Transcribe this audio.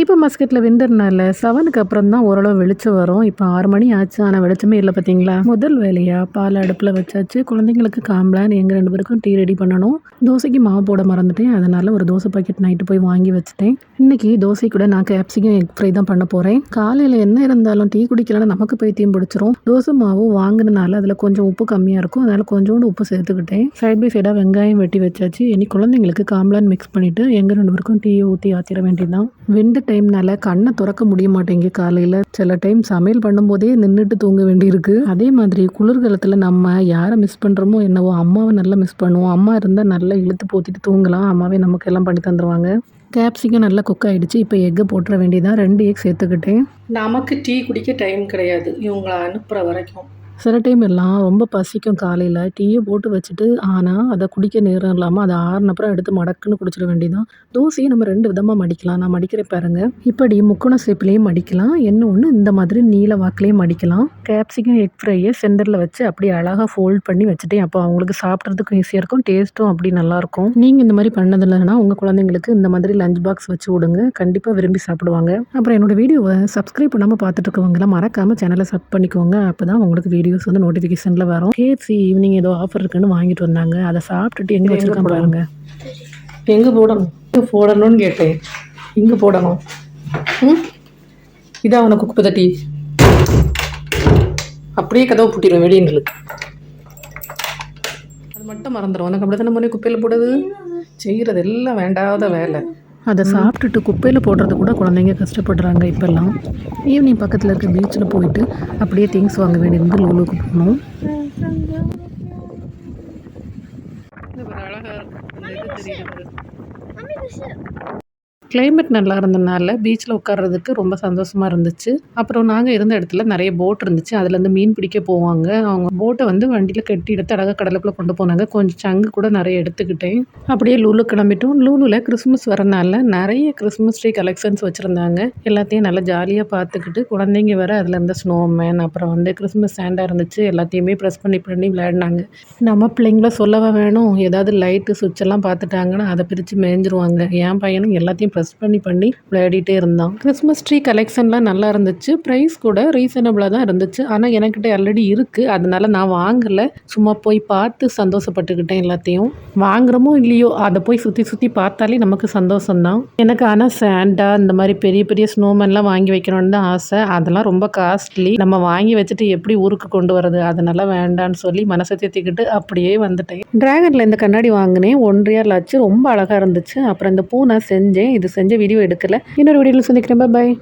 இப்போ மஸ்கட்டில் விண்டர்னால செவனுக்கு அப்புறம் தான் ஓரளவு வெளிச்சம் வரும். இப்போ ஆறு மணி ஆச்சு ஆனால் வெளிச்சமே இல்லை பார்த்தீங்களா முதல் வேலையாக பால் அடுப்பில் வச்சாச்சு. குழந்தைங்களுக்கு காம்ப்ளான் எங்கள் ரெண்டு பேருக்கும் டீ ரெடி பண்ணணும். தோசைக்கு மாவு போட மறந்துட்டேன். அதனால் ஒரு தோசை பாக்கெட் நைட்டு போய் வாங்கி வச்சுட்டேன். இன்னைக்கு தோசை கூட நான் கேப்சிக்கும் எக் ஃப்ரை தான் பண்ண போகிறேன் காலையில் என்ன இருந்தாலும் டீ குடிக்கலன்னா நமக்கு பைத்தியம் பிடிச்சிரும். தோசை மாவு வாங்கினால அதில் கொஞ்சம் உப்பு கம்மியாக இருக்கும். அதனால் கொஞ்சோண்டு உப்பு சேர்த்துக்கிட்டேன். சைட் பை சைடாக வெங்காயம் வெட்டி வச்சாச்சு. இனி குழந்தைங்களுக்கு காம்ப்ளான் மிக்ஸ் பண்ணிவிட்டு எங்கள் ரெண்டு பேருக்கும் டீ ஊற்றி ஆத்திர தான் விண்டு டைம்னால கண்ணை திறக்க முடிய மாட்டேங்குது காலையில். சில டைம் சமையல் பண்ணும்போதே நின்றுட்டு தூங்க வேண்டியிருக்கு. அதே மாதிரி குளிர்காலத்தில் நம்ம யாரை மிஸ் பண்ணுறோமோ என்னவோ அம்மாவை நல்லா மிஸ் பண்ணுவோம். அம்மா இருந்தால் நல்லா இழுத்து போத்திட்டு தூங்கலாம். அம்மாவே நமக்கு எல்லாம் பண்ணி தந்துடுவாங்க கேப்சிகம் நல்லா குக் ஆகிடுச்சு இப்போ எக்கை போட்டுற வேண்டியதான் ரெண்டு எக் சேர்த்துக்கிட்டேன். நமக்கு டீ குடிக்க டைம் கிடையாது. இவங்களை அனுப்புகிற வரைக்கும். சில டைம் எல்லாம் ரொம்ப பசிக்கும் காலையில் டீயை போட்டு வச்சுட்டு ஆனால் அதை குடிக்க நேரம் இல்லாமல் அதை ஆறுனப்புறம் எடுத்து மடக்குன்னு குடிச்சிட வேண்டியதான் தோசையை நம்ம ரெண்டு விதமாக மடிக்கலாம். நான் மடிக்கிற பாருங்க. இப்படி முக்கோண சேப்பிலையும் மடிக்கலாம். இன்னொன்று இந்த மாதிரி நீல வாக்குலேயும் மடிக்கலாம். கேப்சிகம் எக் ஃப்ரையை சென்டரில் வச்சு அப்படியே அழகாக ஃபோல்ட் பண்ணி வச்சுட்டேன். அப்போ அவங்களுக்கு சாப்பிட்றதுக்கும் ஈஸியாக இருக்கும். டேஸ்ட்டும் அப்படி நல்லாயிருக்கும் நீங்கள் இந்த மாதிரி பண்ணது இல்லைன்னா உங்கள் குழந்தைங்களுக்கு இந்த மாதிரி லஞ்ச் பாக்ஸ் வச்சு விடுங்க. கண்டிப்பாக விரும்பி சாப்பிடுவாங்க. அப்புறம் என்னோடய வீடியோவை சப்ஸ்கிரைப் பண்ணாமல் பார்த்துட்டு இருக்கவங்களாம் மறக்காமல் சேனலை சப் பண்ணிக்கோங்க. அப்போ தான் உங்களுக்கு வீடியோஸ் வந்து நோட்டிஃபிகேஷனில் வரும். கேஎஃப்சி ஈவினிங் ஏதோ ஆஃபர் இருக்குன்னு வாங்கிட்டு வந்தாங்க. அதை சாப்பிட்டுட்டு எங்கே போடணும்? பாருங்க. எங்கே போடணும்? எங்கே போடணும்னு கேட்டேன். இங்கே போடணும். ம்? இதான் அவனை குப்பை தட்டி. அப்படியே கதவை பூட்டிடுவேன் வெளியே நில்லு. அது மட்டும் மறந்துடும் உனக்கு அப்படி தானே பண்ணி குப்பையில் போடுது செய்கிறது எல்லாம் வேண்டாத வேலை. அதை சாப்பிட்டுட்டு குப்பையில் போடுறது கூட குழந்தைங்க கஷ்டப்படுறாங்க இப்போல்லாம். ஈவினிங் பக்கத்தில் இருக்க பீச்சில் போயிட்டு அப்படியே திங்ஸ் வாங்க வேண்டியிருந்து லூலுக்கு போகணும். அழகாக இருக்கும் கிளைமேட் நல்லா இருந்தனால பீச்சில் உட்கார்றதுக்கு ரொம்ப சந்தோஷமாக இருந்துச்சு. அப்புறம் நாங்கள் இருந்த இடத்துல நிறைய போட் இருந்துச்சு. அதுலேருந்து மீன் பிடிக்க போவாங்க. அவங்க போட்டை வந்து வண்டியில் கட்டி எடுத்து அழகாக கடலுக்குள்ளே கொண்டு போனாங்க. கொஞ்சம் சங்கு கூட நிறைய எடுத்துக்கிட்டேன். அப்படியே லூலு கிளம்பிட்டோம். லூலுவில் கிறிஸ்மஸ் வரனால நிறைய கிறிஸ்மஸ் ட்ரீ கலெக்ஷன்ஸ் வச்சுருந்தாங்க. எல்லாத்தையும் நல்லா ஜாலியாக பார்த்துக்கிட்டு குழந்தைங்க வேறு அதில் இருந்த ஸ்னோமேன் அப்புறம் வந்து கிறிஸ்மஸ் சாண்டாக இருந்துச்சு. எல்லாத்தையுமே ப்ரெஸ் பண்ணி பண்ணி விளையாடினாங்க. நம்ம பிள்ளைங்கள சொல்லவா வேணும்? ஏதாவது லைட்டு சுவிட்ச் எல்லாம் பார்த்துட்டாங்கன்னா அதை பிரித்து மேய்ஞ்சிருவாங்க. என் பையனும் எல்லாத்தையும் ப்ரெஸ் பண்ணி பண்ணி விளையாடிட்டே இருந்தான். கிறிஸ்மஸ் ட்ரீ கலெக்ஷன்லாம் நல்லா இருந்துச்சு. ப்ரைஸ் கூட ரீசனபிளாக தான் இருந்துச்சு. ஆனால் எனக்கிட்ட ஆல்ரெடி இருக்குது அதனால நான் வாங்கலை. சும்மா போய் பார்த்து சந்தோஷப்பட்டுக்கிட்டேன் எல்லாத்தையும். வாங்குறோமோ இல்லையோ அதை போய் சுற்றி சுற்றி பார்த்தாலே நமக்கு சந்தோஷம்தான். எனக்கு ஆனால் சாண்டா இந்த மாதிரி பெரிய பெரிய ஸ்னோமேன்லாம் வாங்கி வைக்கணும்னு தான் ஆசை. அதெல்லாம் ரொம்ப காஸ்ட்லி நம்ம வாங்கி வச்சுட்டு எப்படி ஊருக்கு கொண்டு வரது அதனால வேண்டான்னு சொல்லி மனசை தேத்திக்கிட்டு அப்படியே வந்துட்டேன். ட்ராகனில் இந்த கண்ணாடி வாங்கினேன். ஒன்றியால் ஆச்சு ரொம்ப அழகாக இருந்துச்சு. அப்புறம் இந்த பூ நான் செஞ்சேன். இது செஞ்சு வீடியோ எடுக்கல. இன்னொரு வீடியோவில் சந்திக்கிறேன். பாய்